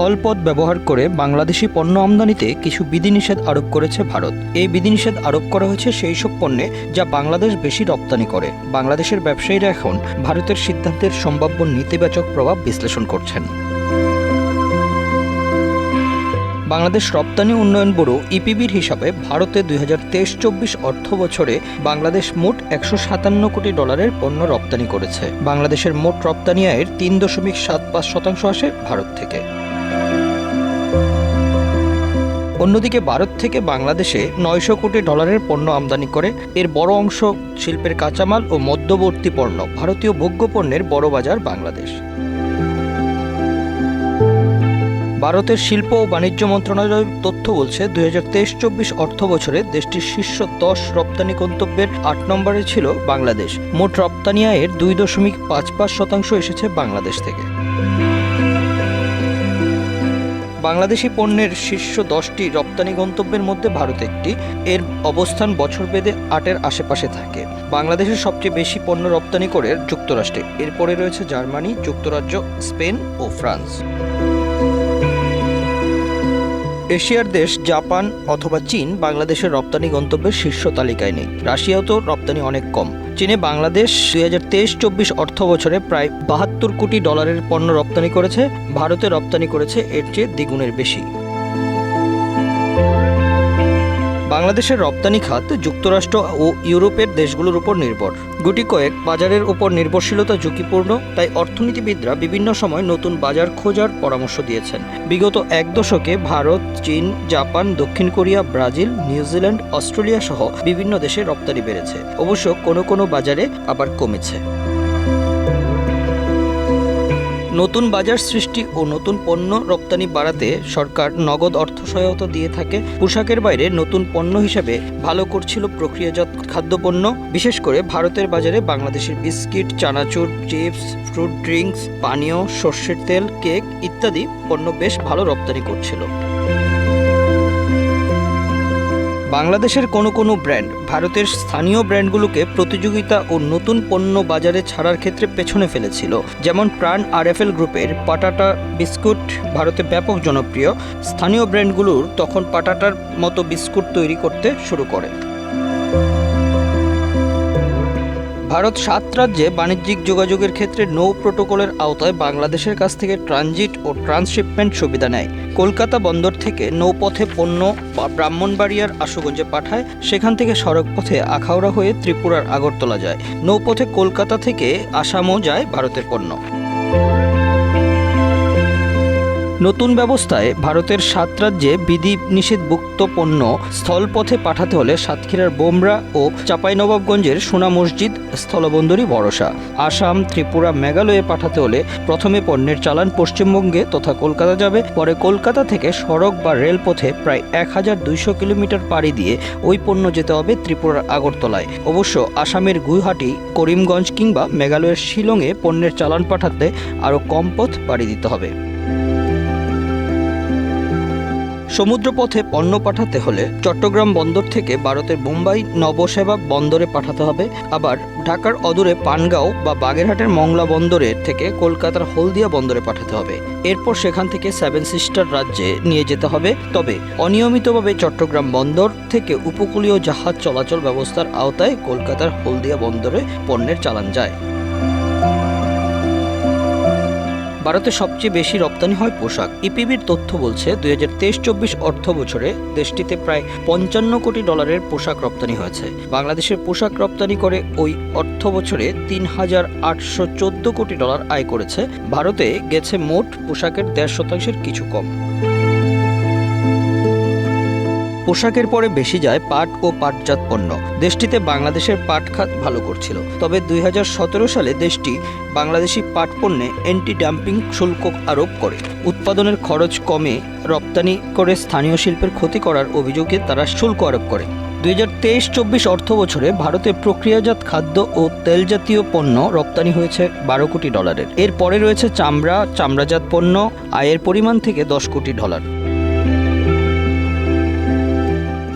স্থলপথ ব্যবহার করে বাংলাদেশি পণ্য আমদানিতে কিছু বিধিনিষেধ আরোপ করেছে ভারত। এই বিধিনিষেধ আরোপ করা হয়েছে সেই সব পণ্যে যা বাংলাদেশ বেশি রপ্তানি করে। বাংলাদেশের ব্যবসায়ীরা এখন ভারতের সিদ্ধান্তের সম্ভাব্য নেতিবাচক প্রভাব বিশ্লেষণ করছেন। বাংলাদেশ রপ্তানি উন্নয়ন ব্যুরো ইপিবির হিসাবে ভারতে দুই হাজার তেইশ চব্বিশ অর্থ বছরে বাংলাদেশ মোট একশো সাতান্ন কোটি ডলারের পণ্য রপ্তানি করেছে। বাংলাদেশের মোট রপ্তানি আয়ের তিন দশমিক সাত পাঁচ শতাংশ আসে ভারত থেকে। অন্যদিকে ভারত থেকে বাংলাদেশে নয়শো কোটি ডলারের পণ্য আমদানি করে। এর বড় অংশ শিল্পের কাঁচামাল ও মধ্যবর্তী পণ্য। ভারতীয় ভোগ্য পণ্যের বড় বাজার বাংলাদেশ। ভারতের শিল্প ও বাণিজ্য মন্ত্রণালয়ের তথ্য বলছে, দুই হাজার তেইশ চব্বিশ অর্থ বছরে দেশটির শীর্ষ দশ রপ্তানি গন্তব্যের আট নম্বরে ছিল বাংলাদেশ। মোট রপ্তানি আয়ের দুই দশমিক পাঁচ পাঁচ শতাংশ এসেছে বাংলাদেশ থেকে। বাংলাদেশি পণ্যের শীর্ষ দশটি রপ্তানি গন্তব্যের মধ্যে ভারত একটি। এর অবস্থান বছর বেঁধে আটের আশেপাশে থাকে। বাংলাদেশের সবচেয়ে বেশি পণ্য রপ্তানি করে যুক্তরাষ্ট্রে। এরপরে রয়েছে জার্মানি, যুক্তরাজ্য, স্পেন ও ফ্রান্স। এশিয়ার দেশ জাপান অথবা চীন বাংলাদেশের রপ্তানি গন্তব্যের শীর্ষ তালিকায় নেই। রাশিয়াও তো রপ্তানি অনেক কম। চীনে বাংলাদেশ দুই হাজার তেইশ চব্বিশ অর্থ বছরে প্রায় বাহাত্তর কোটি ডলারের পণ্য রপ্তানি করেছে। ভারতে রপ্তানি করেছে এর চেয়ে দ্বিগুণের বেশি। বাংলাদেশের রপ্তানি খাত যুক্তরাষ্ট্র ও ইউরোপের দেশগুলোর উপর নির্ভর। গুটি কয়েক বাজারের উপর নির্ভরশীলতা ঝুঁকিপূর্ণ, তাই অর্থনীতিবিদরা বিভিন্ন সময় নতুন বাজার খোঁজার পরামর্শ দিয়েছেন। বিগত এক দশকে ভারত, চীন, জাপান, দক্ষিণ কোরিয়া, ব্রাজিল, নিউজিল্যান্ড, অস্ট্রেলিয়া সহ বিভিন্ন দেশে রপ্তানি বেড়েছে। অবশ্য কোনো কোনো বাজারে আবার কমেছে। নতুন বাজার সৃষ্টি ও নতুন পণ্য রপ্তানি বাড়াতে সরকার নগদ অর্থ সহায়তা দিয়ে থাকে। পোশাকের বাইরে নতুন পণ্য হিসেবে ভালো করছিল প্রক্রিয়াজাত খাদ্যপণ্য। বিশেষ করে ভারতের বাজারে বাংলাদেশের biscuit, chanachur, chips, fruit drinks, পানীয়, সর্ষের তেল, কেক ইত্যাদি পণ্য বেশ ভালো রপ্তানি করছিল। বাংলাদেশের কোনো কোনো ব্র্যান্ড ভারতের স্থানীয় ব্র্যান্ডগুলোকে প্রতিযোগিতা ও নতুন পণ্য বাজারে ছাড়ার ক্ষেত্রে পেছনে ফেলেছিল। যেমন প্রাণ আর এফ এল গ্রুপের পাটাটা বিস্কুট ভারতে ব্যাপক জনপ্রিয়। স্থানীয় ব্র্যান্ডগুলোর তখন পাটাটার মতো বিস্কুট তৈরি করতে শুরু করে। ভারত সাত রাজ্যে বাণিজ্যিক যোগাযোগের ক্ষেত্রে নৌ প্রোটোকলের আওতায় বাংলাদেশের কাছ থেকে ট্রানজিট ও ট্রান্সশিপমেন্ট সুবিধা নেয়। কলকাতা বন্দর থেকে নৌপথে পণ্য বা ব্রাহ্মণবাড়িয়ার আশুগঞ্জে পাঠায়, সেখান থেকে সড়কপথে আখাউড়া হয়ে ত্রিপুরার আগরতলা যায়। নৌপথে কলকাতা থেকে আসামও যায় ভারতের পণ্য। নতুন ব্যবস্থায় ভারতের সাত রাজ্যে বিধি নিষেধভুক্ত পণ্য স্থলপথে পাঠাতে হলে সাতক্ষীরার বোমরা ও চাঁপাইনবাবগঞ্জের সোনা মসজিদ, স্থলবন্দরই ভরসা। আসাম, ত্রিপুরা, মেঘালয়ে পাঠাতে হলে প্রথমে পণ্যের চালান পশ্চিমবঙ্গে তথা কলকাতা যাবে। পরে কলকাতা থেকে সড়ক বা রেলপথে প্রায় এক হাজার দুইশো কিলোমিটার পাড়ি দিয়ে ওই পণ্য যেতে হবে ত্রিপুরার আগরতলায়। অবশ্য আসামের গুয়াহাটি, করিমগঞ্জ কিংবা মেঘালয়ের শিলংয়ে পণ্যের চালান পাঠাতে আরও কম পথ পাড়ি দিতে হবে। সমুদ্রপথে পণ্য পাঠাতে হলে চট্টগ্রাম বন্দর থেকে ভারতের মুম্বাই নবসেবা বন্দরে পাঠাতে হবে। আবার ঢাকার অদূরে পানগাঁও বা বাগেরহাটের মংলা বন্দরের থেকে কলকাতার হলদিয়া বন্দরে পাঠাতে হবে। এরপর সেখান থেকে সেভেন সিস্টার রাজ্যে নিয়ে যেতে হবে। তবে অনিয়মিতভাবে চট্টগ্রাম বন্দর থেকে উপকূলীয় জাহাজ চলাচল ব্যবস্থার আওতায় কলকাতার হলদিয়া বন্দরে পণ্যের চালান যায়। ভারতে সবচেয়ে বেশি রপ্তানি হয় পোশাক। ইপিবির তথ্য বলছে, দুই হাজার তেইশ চব্বিশ অর্থ বছরে দেশটিতে প্রায় পঞ্চান্ন কোটি ডলারের পোশাক রপ্তানি হয়েছে। বাংলাদেশের পোশাক রপ্তানি করে ওই অর্থ বছরে তিন হাজার আটশো চোদ্দ কোটি ডলার আয় করেছে। ভারতে গেছে মোট পোশাকের দেড় শতাংশের কিছু কম। পোশাকের পরে বেশি যায় পাট ও পাটজাত পণ্য। দেশটিতে বাংলাদেশের পাট খাত ভালো করছিল। তবে দুই হাজার সতেরো সালে দেশটি বাংলাদেশি পাট পণ্যে অ্যান্টি ডাম্পিং শুল্ক আরোপ করে। উৎপাদনের খরচ কমে রপ্তানি করে স্থানীয় শিল্পের ক্ষতি করার অভিযোগে তারা শুল্ক আরোপ করে। দুই হাজার তেইশ চব্বিশ অর্থ বছরে ভারতে প্রক্রিয়াজাত খাদ্য ও তেল জাতীয় পণ্য রপ্তানি হয়েছে বারো কোটি ডলারের। এরপরে রয়েছে চামড়া, চামড়াজাত পণ্য, আয়ের পরিমাণ থেকে দশ কোটি ডলার।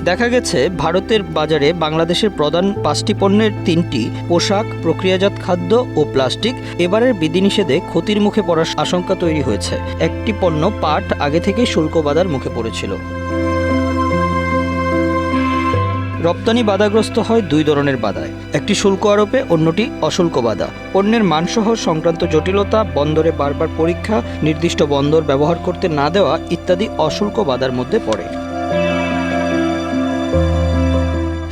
দেখা গেছে, ভারতের বাজারে বাংলাদেশের প্রধান পাঁচটি পণ্যের তিনটি, পোশাক, প্রক্রিয়াজাত খাদ্য ও প্লাস্টিক, এবারের বিধিনিষেধে ক্ষতির মুখে পড়ার আশঙ্কা তৈরি হয়েছে। একটি পণ্য পাট আগে থেকেই শুল্ক বাধার মুখে পড়েছিল। রপ্তানি বাধাগ্রস্ত হয় দুই ধরনের বাধায়। একটি শুল্ক আরোপে, অন্যটি অশুল্ক বাধা। পণ্যের মানসহ সংক্রান্ত জটিলতা, বন্দরে বারবার পরীক্ষা, নির্দিষ্ট বন্দর ব্যবহার করতে না দেওয়া ইত্যাদি অশুল্ক বাধার মধ্যে পড়ে।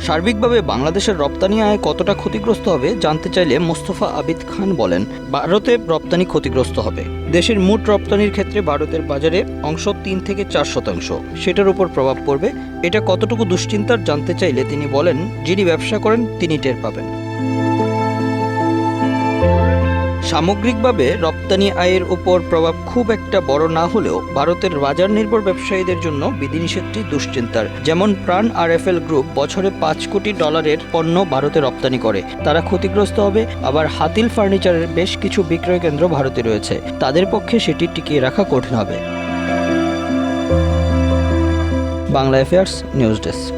সার্বিকভাবে বাংলাদেশের রপ্তানি আয় কতটা ক্ষতিগ্রস্ত হবে জানতে চাইলে মোস্তফা আবিদ খান বলেন, ভারতে রপ্তানি ক্ষতিগ্রস্ত হবে। দেশের মোট রপ্তানির ক্ষেত্রে ভারতের বাজারে অংশ তিন থেকে চার শতাংশ। সেটার উপর প্রভাব পড়বে। এটা কতটুকু দুশ্চিন্তার জানতে চাইলে তিনি বলেন, যিনি ব্যবসা করেন, তিনি টের পাবেন। সামগ্রিকভাবে রপ্তানি আয়ের উপর প্রভাব খুব একটা বড় না হলেও ভারতের বাজার নির্ভর ব্যবসায়ীদের জন্য বিধিনিষেধটি দুশ্চিন্তার। যেমন প্রাণ আর এফ এল গ্রুপ বছরে পাঁচ কোটি ডলারের পণ্য ভারতে রপ্তানি করে। তারা ক্ষতিগ্রস্ত হবে। আবার হাতিল ফার্নিচারের বেশ কিছু বিক্রয় কেন্দ্র ভারতে রয়েছে। তাদের পক্ষে সেটি টিকিয়ে রাখা কঠিন হবে। Bangla affairs news desk.